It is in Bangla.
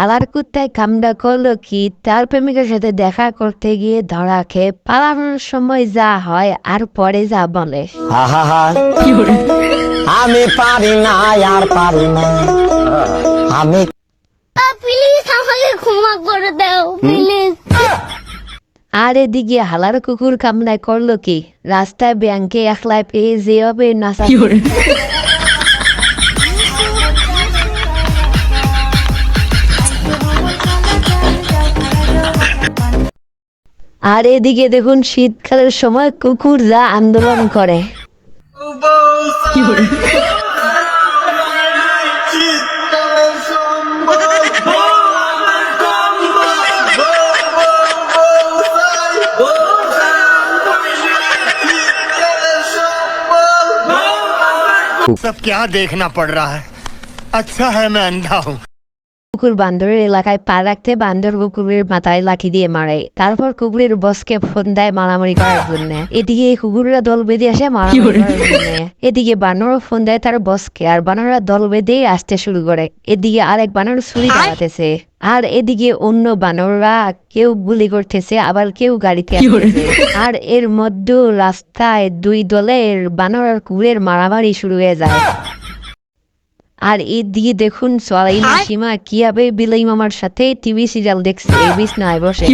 হালার কুত্তায় কামড়া করল কি তার প্রেমিকের সাথে দেখা করতে গিয়ে ধরা খেয়ে পালানোর সময় যা হয় আর পরে যা বলে। আমি পারি না আর পারি না। আমি প্লিজ আমাকে ক্ষমা করে দাও প্লিজ আর এদিকে হালার কুকুর কামড়ায় করল কি রাস্তায় ব্যাংকে একলাই পেয়ে যেভাবে নাচা আর এদিকে দেখুন শীতকালের সময় কুকুর যা আন্দোলন করে सब क्या देखना पड़ रहा है अच्छा है मैं अंधा हूँ কুকুর বান্দরের এলাকায় পা রাখতে বান্দর কুকুরের মাথায় লাঠি দিয়ে মারে। তারপর কুকুরের বসকে ফোন দেয় মারামারি করার জন্য। এদিকে কুকুররা দল বেঁধে আসে মারামারি এদিকে বানর ফোন দেয় তার বসকে আর বানররা দল বেঁধে আসতে শুরু করে। এদিকে আরেক বানর ছুরি চালাতেছে। আর এদিকে অন্য বানররা কেউ গুলি করতেছে আবার কেউ গাড়িতে আর এর মধ্যে রাস্তায় দুই দলের বানর আর কুকুরের মারামারি শুরু হয়ে যায়। আর এদিকে দেখুন সরাই সীমা কীভাবে বিলাই মামার সাথে টিভি সিরিয়াল দেখছে। এই বিছনায় বসে।